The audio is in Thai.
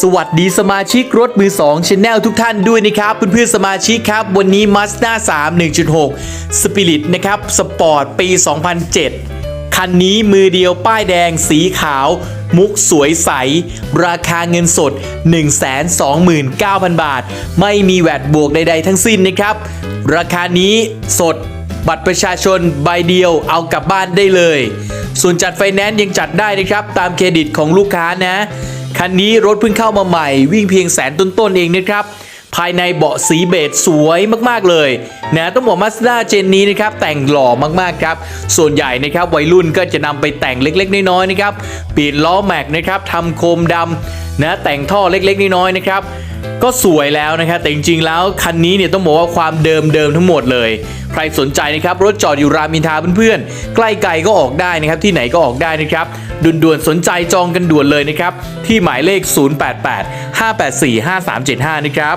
สวัสดีสมาชิกรถมือ2 Channel ทุกท่านด้วยนะครับเพื่อนๆสมาชิกครับ วันนี้ Mazda 3 1.6 Spirit นะครับสปอร์ตปี 2007 คันนี้มือเดียวป้ายแดงสีขาว มุกสวยใส ราคาเงินสด 129,000 บาท ไม่มีแวดบวกใดๆทั้งสิ้นนะครับ ราคานี้สดบัตรประชาชนใบเดียวเอากลับบ้านได้เลย ส่วนจัดไฟแนนซ์ยังจัดได้นะครับ ตามเครดิตของลูกค้านะ คันนี้รถเพิ่งเข้ามาใหม่ วิ่งเพียงแสนต้นๆเองนะครับภายในเบาะสีเบจสวยมากๆเลยนะต้องบอกมาสด้าเจนนี้นะครับแต่งหล่อมากๆครับ ส่วนใหญ่นะครับวัยรุ่นก็จะนำไปแต่งเล็กๆน้อยๆนะครับเปลี่ยนล้อแม็กนะครับทำโคมดำนะแต่งท่อเล็กๆน้อยๆนะครับ ก็สวยแล้วนะครับแต่จริงๆแล้วคันนี้เนี่ยต้องบอกว่าความเดิมเดิมทั้งหมดเลย ใครสนใจนะครับรถจอดอยู่รามอินทาเพื่อนๆ ใกล้ไกลก็ออกได้นะครับที่ไหนก็ออกได้นะครับด่วนๆสนใจจองกันด่วนเลยนะครับที่หมายเลข 088 584 5375 นะครับ